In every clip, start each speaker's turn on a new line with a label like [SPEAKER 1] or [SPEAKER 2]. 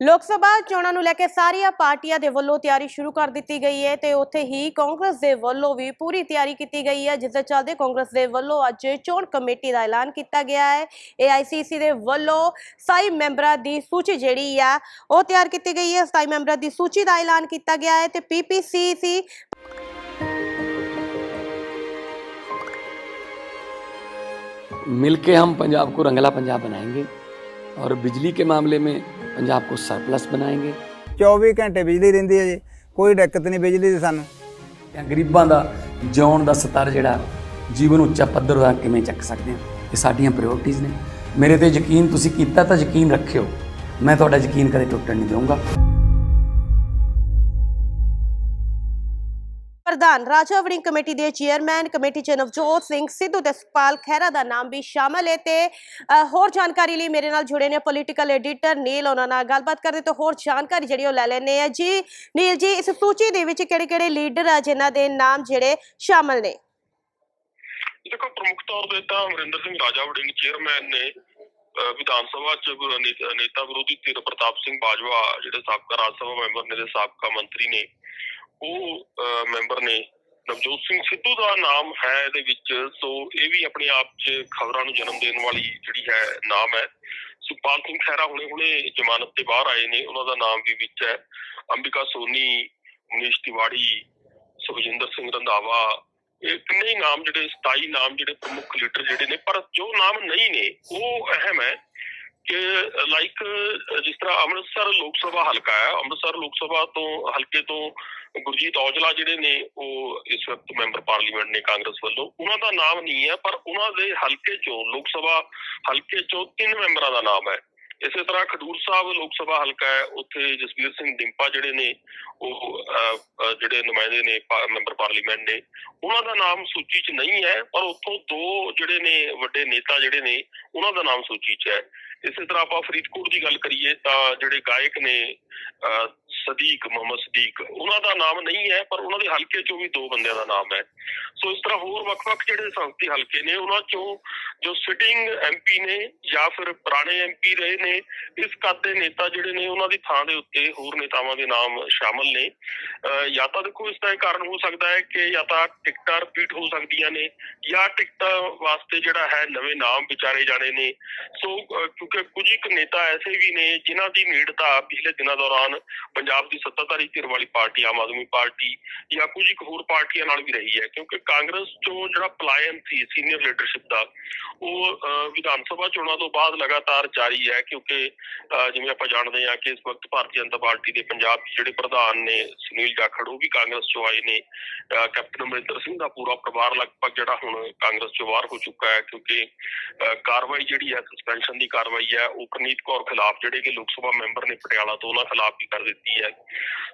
[SPEAKER 1] ਲੋਕ ਸਭਾ ਚੋਣਾਂ ਨੂੰ ਲੈ ਕੇ ਸਾਰੀਆਂ ਪਾਰਟੀਆਂ ਦੇ ਵੱਲੋਂ ਤਿਆਰੀ ਸ਼ੁਰੂ ਕਰ ਦਿੱਤੀ ਗਈ ਹੈ ਤੇ ਉੱਥੇ ਹੀ ਕਾਂਗਰਸ ਦੇ ਵੱਲੋਂ ਵੀ ਪੂਰੀ ਤਿਆਰੀ ਕੀਤੀ ਗਈ ਹੈ ਜਿਸ ਦੇ ਚੱਲਦੇ ਕਾਂਗਰਸ ਦੇ ਵੱਲੋਂ ਅੱਜ ਚੋਣ ਕਮੇਟੀ ਦਾ ਐਲਾਨ ਕੀਤਾ ਗਿਆ ਹੈ ਏਆਈਸੀਸੀ ਦੇ ਵੱਲੋਂ ਸਾਈ ਮੈਂਬਰਾਂ ਦੀ ਸੂਚੀ ਜਿਹੜੀ ਆ ਉਹ ਤਿਆਰ ਕੀਤੀ ਗਈ ਹੈ ਸਾਈ ਮੈਂਬਰਾਂ ਦੀ ਸੂਚੀ ਦਾ ਐਲਾਨ ਕੀਤਾ ਗਿਆ ਹੈ ਤੇ ਪੀਪੀਸੀਸੀ
[SPEAKER 2] मिलके हम पंजाब को रंगला पंजाब बनाएंगे और बिजली के मामले में पंजाब को सरप्लस बनाएंगे
[SPEAKER 3] 24 ਘੰਟੇ ਬਿਜਲੀ ਰਹਿੰਦੀ ਹੈ ਜੀ ਕੋਈ ਦਿੱਕਤ ਨਹੀਂ ਬਿਜਲੀ ਦੀ ਸਾਨੂੰ
[SPEAKER 2] ਜਾਂ ਗਰੀਬਾਂ ਦਾ ਜਿਉਣ ਦਾ ਸਤਰ ਜਿਹੜਾ ਜੀਵਨ ਉੱਚਾ ਪੱਧਰ ਦਾ ਕਿਵੇਂ ਚੱਕ ਸਕਦੇ ਹਾਂ ਇਹ ਸਾਡੀਆਂ ਪ੍ਰਾਇੋਰਟੀਆਂ ਨੇ ਮੇਰੇ ਤੇ ਯਕੀਨ ਤੁਸੀਂ ਕੀਤਾ ਤਾਂ ਯਕੀਨ ਰੱਖਿਓ ਮੈਂ ਤੁਹਾਡਾ ਯਕੀਨ ਕਦੇ ਟੁੱਟਣ ਨਹੀਂ ਦਊਂਗਾ
[SPEAKER 1] ਪ੍ਰਧਾਨ ਰਾਜਾ ਵੜਿੰਗ ਕਮੇਟੀ ਦੇ ਚੇਅਰਮੈਨ ਕਮੇਟੀ ਚ ਨਵਜੋਤ ਸਿੰਘ ਸਿੱਧੂ ਤੇ ਸੁਖਪਾਲ ਖਹਿਰਾ ਦਾ ਨਾਮ ਵੀ ਸ਼ਾਮਲ ਹੈ ਤੇ ਹੋਰ ਜਾਣਕਾਰੀ ਲਈ ਮੇਰੇ ਨਾਲ ਜੁੜੇ ਨੇ ਪੋਲੀਟੀਕਲ ਐਡੀਟਰ ਨੀਲ ਉਹਨਾਂ ਨਾਲ ਗੱਲਬਾਤ ਕਰਦੇ ਤੇ ਹੋਰ ਜਾਣਕਾਰੀ ਜਿਹੜੀ ਉਹ ਲੈ ਲੈਣੇ ਆ ਜੀ। ਨੀਲ ਜੀ, ਇਸ ਸੂਚੀ ਦੇ ਵਿੱਚ ਕਿਹੜੇ ਕਿਹੜੇ ਲੀਡਰ ਆ ਜਿਨ੍ਹਾਂ ਦੇ ਨਾਮ ਜਿਹੜੇ ਸ਼ਾਮਲ ਨੇ?
[SPEAKER 4] ਦੇਖੋ, ਪ੍ਰਮੁੱਖ ਤੌਰ ਤੇ ਤਾਂ ਅਮਰਿੰਦਰ ਸਿੰਘ ਰਾਜਾ ਵੜਿੰਗ ਚੇਅਰਮੈਨ ਨੇ ਵਿਧਾਨ ਸਭਾ ਚ ਨੇਤਾ ਵਿਰੋਧੀ ਧਿਰ ਪ੍ਰਤਾਪ ਸਿੰਘ ਬਾਜਵਾ, ਜਿਹੜੇ ਸਾਬਕਾ ਰਾਜ ਸਭਾ ਮੈਂਬਰ ਨੇ ਤੇ ਸਾਬਕਾ ਮੰਤਰੀ ਨੇ ਉਹ ਮੈਂਬਰ ਨੇ ਨਵਜੋਤ ਸਿੰਘ ਸਿੱਧੂ ਦਾ ਨਾਮ ਹੈ ਇਹਦੇ ਵਿੱਚ ਸੋ ਇਹ ਵੀ ਆਪਣੇ ਆਪ 'ਚ ਖਬਰਾਂ ਨੂੰ ਜਨਮ ਦੇਣ ਵਾਲੀ ਜਿਹੜੀ ਹੈ ਨਾਮ ਹੈ। ਸੁਖਪਾਲ ਸਿੰਘ ਖਹਿਰਾ ਹੁਣੇ ਹੁਣੇ ਜ਼ਮਾਨਤ ਤੇ ਬਾਹਰ ਆਏ ਨੇ ਉਹਨਾਂ ਦਾ ਨਾਮ ਵੀ ਵਿੱਚ ਹੈ। ਅੰਬਿਕਾ ਸੋਨੀ ਮਨੀਸ਼ ਤਿਵਾੜੀ ਸੁਖਜਿੰਦਰ ਸਿੰਘ ਰੰਧਾਵਾ ਇਹ ਕਿੰਨੇ ਨਾਮ ਜਿਹੜੇ 27 ਨਾਮ ਜਿਹੜੇ ਪ੍ਰਮੁੱਖ ਲੀਡਰ ਜਿਹੜੇ ਨੇ ਪਰ ਜੋ ਨਾਮ ਨਹੀਂ ਨੇ ਉਹ ਅਹਿਮ ਹੈ। ਕਿ ਲਾਈਕ ਜਿਸ ਤਰ੍ਹਾਂ ਅੰਮ੍ਰਿਤਸਰ ਲੋਕ ਸਭਾ ਹਲਕਾ ਹੈ, ਅੰਮ੍ਰਿਤਸਰ ਲੋਕ ਸਭਾ ਤੋਂ ਹਲਕੇ ਤੋਂ ਗੁਰਜੀਤ ਔਜਲਾ ਜਿਹੜੇ ਨੇ, ਉਹ ਇਸ ਵਕਤ ਮੈਂਬਰ ਪਾਰਲੀਮੈਂਟ ਨੇ ਕਾਂਗਰਸ ਵੱਲੋਂ, ਉਹਨਾਂ ਦਾ ਨਾਮ ਨਹੀਂ ਹੈ, ਪਰ ਉਹਨਾਂ ਦੇ ਹਲਕੇ ਚੋਂ, ਲੋਕ ਸਭਾ ਹਲਕੇ ਚੋਂ ਤਿੰਨ ਮੈਂਬਰਾਂ ਦਾ ਨਾਮ ਹੈ। ਇਸੇ ਤਰ੍ਹਾਂ ਖਡੂਰ ਸਾਹਿਬ ਲੋਕ ਸਭਾ ਹਲਕਾ ਹੈ, ਉੱਥੇ ਜਸਵੀਰ ਸਿੰਘ ਡਿੰਪਾ ਜਿਹੜੇ ਨੇ, ਉਹ ਜਿਹੜੇ ਨੁਮਾਇੰਦੇ ਨੇ ਮੈਂਬਰ ਪਾਰਲੀਮੈਂਟ ਨੇ, ਉਹਨਾਂ ਦਾ ਨਾਮ ਸੂਚੀ 'ਚ ਨਹੀਂ ਹੈ, ਪਰ ਉੱਥੋਂ ਦੋ ਜਿਹੜੇ ਨੇ ਵੱਡੇ ਨੇਤਾ ਜਿਹੜੇ ਨੇ, ਉਹਨਾਂ ਦਾ ਨਾਮ ਸੂਚੀ 'ਚ ਹੈ। ਇਸੇ ਤਰ੍ਹਾਂ ਆਪਾਂ ਫਰੀਦਕੋਟ ਦੀ ਗੱਲ ਕਰੀਏ ਤਾਂ ਜਿਹੜੇ ਗਾਇਕ ਨੇ ਅਹ, ਸਦੀਕ, ਮੁਹੰਮਦ ਸਦੀਕ। ਉਹਨਾਂ ਦਾ ਨਾਮ ਨਹੀਂ ਹੈ, ਪਰ ਉਹਨਾਂ ਦੇ ਹਲਕੇ 'ਚੋਂ ਵੀ ਦੋ ਬੰਦਿਆਂ ਦਾ ਨਾਮ ਹੈ। ਸੋ ਇਸ ਤਰ੍ਹਾਂ ਹੋਰ ਵੱਖ-ਵੱਖ ਜਿਹੜੇ ਸੰਸਦੀ ਹਲਕੇ ਨੇ, ਉਹਨਾਂ 'ਚੋਂ ਜੋ ਸਿਟਿੰਗ ਐਮਪੀ ਨੇ ਜਾਂ ਫਿਰ ਪੁਰਾਣੇ ਐਮਪੀ ਰਹੇ ਨੇ, ਇਸ ਕੱਦ ਦੇ ਨੇਤਾ ਜਿਹੜੇ ਨੇ, ਉਹਨਾਂ ਦੀ ਥਾਂ ਦੇ ਉੱਤੇ ਹੋਰ ਨੇਤਾਵਾਂ ਦੇ ਨਾਮ ਸ਼ਾਮਲ ਨੇ। ਜਾਂ ਤਾਂ ਦੇਖੋ ਇਸ ਦਾ ਇਹ ਕਾਰਨ ਹੋ ਸਕਦਾ ਹੈ ਕਿ ਜਾਂ ਤਾਂ ਟਿਕਟਾਂ ਰਿਪੀਟ ਹੋ ਸਕਦੀਆਂ ਨੇ, ਜਾਂ ਟਿਕਟਾਂ ਵਾਸਤੇ ਜਿਹੜਾ ਹੈ ਨਵੇਂ ਨਾਮ ਵਿਚਾਰੇ ਜਾਣੇ ਨੇ। ਸੋ ਕਿਉਂਕਿ ਕੁਝ ਇੱਕ ਨੇਤਾ ਐਸੇ ਵੀ ਨੇ ਜਿਨ੍ਹਾਂ ਦੀ ਨੇੜਤਾ ਪਿਛਲੇ ਦਿਨਾਂ ਦੌਰਾਨ ਪੰਜਾਬ ਦੀ ਸੱਤਾਧਾਰੀ ਧਿਰ ਵਾਲੀ ਪਾਰਟੀ ਆਮ ਆਦਮੀ ਪਾਰਟੀ ਜਾਂ ਕੁਝ ਇੱਕ ਹੋਰ ਪਾਰਟੀਆਂ ਨਾਲ ਵੀ ਰਹੀ ਹੈ ਕਿਉਂਕਿ ਕਾਂਗਰਸ ਚੋਂ ਜਿਹੜਾ ਪਲਾਇਨ ਸੀ ਸੀਨੀਅਰ ਲੀਡਰਸ਼ਿਪ ਦਾ ਉਹ ਵਿਧਾਨ ਸਭਾ ਚੋਣਾਂ ਤੋਂ ਬਾਅਦ ਲਗਾਤਾਰ ਜਾਰੀ ਹੈ ਕਿਉਂਕਿ ਜਿਵੇਂ ਆਪਾਂ ਜਾਣਦੇ ਹਾਂ ਕਿ ਇਸ ਵਕਤ ਭਾਰਤੀ ਜਨਤਾ ਪਾਰਟੀ ਦੇ ਪੰਜਾਬ ਜਿਹੜੇ ਪ੍ਰਧਾਨ ਨੇ ਸੁਨੀਲ ਜਾਖੜ ਉਹ ਵੀ ਕਾਂਗਰਸ ਚੋਂ ਆਏ ਨੇ ਕੈਪਟਨ ਅਮਰਿੰਦਰ ਸਿੰਘ ਦਾ ਪੂਰਾ ਪਰਿਵਾਰ ਲਗਭਗ ਜਿਹੜਾ ਹੁਣ ਕਾਂਗਰਸ ਚੋਂ ਬਾਹਰ ਹੋ ਚੁੱਕਾ ਹੈ ਕਿਉਂਕਿ ਅਹ, ਕਾਰਵਾਈ ਜਿਹੜੀ ਹੈ ਸਸਪੈਂਸ਼ਨ ਦੀ ਕਾਰਵਾਈ ਹੈ ਉਹ ਪ੍ਰਨੀਤ ਕੌਰ ਖਿਲਾਫ ਜਿਹੜੇ ਕਿ ਲੋਕ ਸਭਾ ਮੈਂਬਰ ਨੇ ਪਟਿਆਲਾ ਤੋਂ ਉਹਨਾਂ ਖਿਲਾਫ ਵੀ ਕਰ ਦਿੱਤੀ ਹੈ।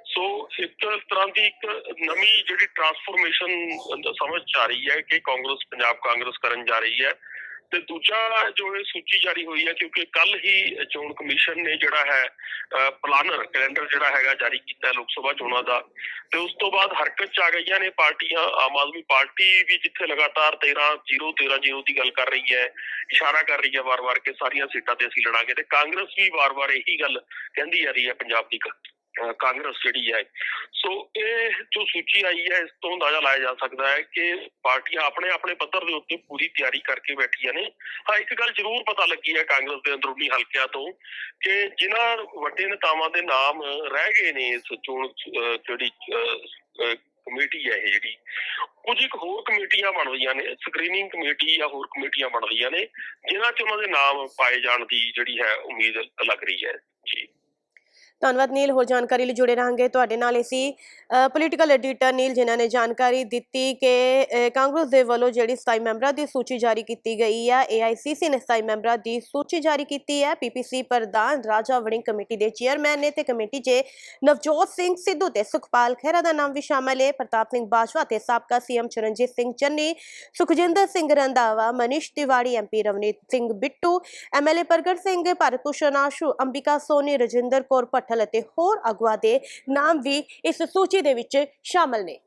[SPEAKER 4] ਸੋ ਇੱਕ ਤਰ੍ਹਾਂ ਦੀ ਇੱਕ ਨਵੀਂ ਜਿਹੜੀ ਟਰਾਂਸਫੋਰਮੇਸ਼ਨ ਸਮਝ ਆ ਰਹੀ ਹੈ ਕਿ ਕਾਂਗਰਸ ਪੰਜਾਬ ਕਾਂਗਰਸ ਕਰਨ ਜਾ ਰਹੀ ਹੈ। ਤੇ ਦੂਜਾ ਜੋ ਇਹ ਸੂਚੀ ਜਾਰੀ ਹੋਈ ਹੈ, ਕਿਉਂਕਿ ਕੱਲ ਹੀ ਚੋਣ ਕਮਿਸ਼ਨ ਨੇ ਜਿਹੜਾ ਹੈ ਪਲਾਨਰ ਕੈਲੰਡਰ ਜਿਹੜਾ ਹੈਗਾ ਜਾਰੀ ਕੀਤਾ ਲੋਕ ਸਭਾ ਚੋਣਾਂ ਦਾ। ਤੇ ਉਸ ਤੋਂ ਬਾਅਦ ਹਰਕਤ ਚ ਆ ਗਈਆਂ ਨੇ ਪਾਰਟੀਆਂ, ਆਮ ਆਦਮੀ ਪਾਰਟੀ ਵੀ ਜਿੱਥੇ ਲਗਾਤਾਰ 13 0 13 0 ਦੀ ਗੱਲ ਕਰ ਰਹੀ ਹੈ, ਇਸ਼ਾਰਾ ਕਰ ਰਹੀ ਹੈ ਵਾਰ-ਵਾਰ ਕਿ ਸਾਰੀਆਂ ਸੀਟਾਂ ਤੇ ਅਸੀਂ ਲੜਾਂਗੇ। ਤੇ ਕਾਂਗਰਸ ਵੀ ਵਾਰ-ਵਾਰ ਇਹੀ ਗੱਲ ਕਹਿੰਦੀ ਆ ਰਹੀ ਹੈ ਪੰਜਾਬ ਦੀ ਕ- ਕਾਂਗਰਸ ਜਿਹੜੀ ਹੈ। ਸੋ ਇਹ ਜੋ ਸੂਚੀ ਆਈ ਹੈ, ਇਸ ਤੋਂ ਅੰਦਾਜ਼ਾ ਲਾਇਆ ਜਾ ਸਕਦਾ ਹੈ ਕਿ ਪਾਰਟੀਆਂ ਆਪਣੇ ਆਪਣੇ ਪੱਧਰ ਦੇ ਉੱਤੇ ਪੂਰੀ ਤਿਆਰੀ ਕਰਕੇ ਬੈਠੀਆਂ ਨੇ। ਹਾਂ, ਇੱਕ ਗੱਲ ਜ਼ਰੂਰ ਪਤਾ ਲੱਗੀ ਹੈ ਕਾਂਗਰਸ ਦੇ ਅੰਦਰੂਨੀ ਹਲਕਿਆਂ ਤੋਂ ਕਿ ਜਿਨ੍ਹਾਂ ਵੱਡੇ ਨੇਤਾਵਾਂ ਦੇ ਨਾਮ ਰਹਿ ਗਏ ਨੇ ਇਸ ਚੋਣ ਜਿਹੜੀ ਕਮੇਟੀ ਹੈ ਇਹ ਜਿਹੜੀ। ਕੁਝ ਇੱਕ ਹੋਰ ਕਮੇਟੀਆਂ ਬਣ ਰਹੀਆਂ ਨੇ ਸਕਰੀਨਿੰਗ ਕਮੇਟੀ ਜਾਂ ਹੋਰ ਕਮੇਟੀਆਂ ਬਣ ਰਹੀਆਂ ਨੇ, ਜਿਨ੍ਹਾਂ 'ਚ ਉਹਨਾਂ ਦੇ ਨਾਮ ਪਾਏ ਜਾਣ ਦੀ ਜਿਹੜੀ ਹੈ ਉਮੀਦ ਲੱਗ ਰਹੀ ਹੈ। ਜੀ।
[SPEAKER 1] ਧੰਨਵਾਦ ਨੀਲ, ਹੋਰ ਜਾਣਕਾਰੀ ਲਈ ਜੁੜੇ ਰਹਾਂਗੇ ਤੁਹਾਡੇ ਨਾਲ। ਅਸੀਂ ਪੋਲੀਟੀਕਲ ਐਡੀਟਰ ਨੀਲ, ਜਿਨ੍ਹਾਂ ਨੇ ਜਾਣਕਾਰੀ ਦਿੱਤੀ ਕਿ ਕਾਂਗਰਸ ਦੇ ਵੱਲੋਂ ਜਿਹੜੀ 27 ਮੈਂਬਰਾਂ ਦੀ ਸੂਚੀ ਜਾਰੀ ਕੀਤੀ ਗਈ ਹੈ ਏਆਈਸੀਸੀ ਨੇ 27 ਮੈਂਬਰਾਂ ਦੀ ਸੂਚੀ ਜਾਰੀ ਕੀਤੀ ਹੈ ਪੀਪੀਸੀ ਪ੍ਰਧਾਨ ਰਾਜਾ ਵੜਿੰਗ ਕਮੇਟੀ ਦੇ ਚੇਅਰਮੈਨ ਨੇ ਤੇ ਕਮੇਟੀ 'ਚ ਨਵਜੋਤ ਸਿੰਘ ਸਿੱਧੂ ਤੇ ਸੁਖਪਾਲ ਖਹਿਰਾ ਦਾ ਨਾਮ ਵੀ ਸ਼ਾਮਲ ਹੈ ਪ੍ਰਤਾਪ ਸਿੰਘ ਬਾਜਵਾ ਤੇ ਸਾਬਕਾ CM Charanjit Singh Channi, Sukhjinder Singh Randhawa, Manish Tewari MP Ravneet Singh Bittu MLA Pargat Singh Bharat Bhushan Ashu Ambika Soni, Rajinder Kaur Bhatt Bhattal ਅਤੇ ਹੋਰ ਅਗਵਾ ਦੇ ਨਾਮ ਵੀ ਇਸ ਸੂਚੀ ਦੇ ਵਿੱਚ ਸ਼ਾਮਲ ਨੇ।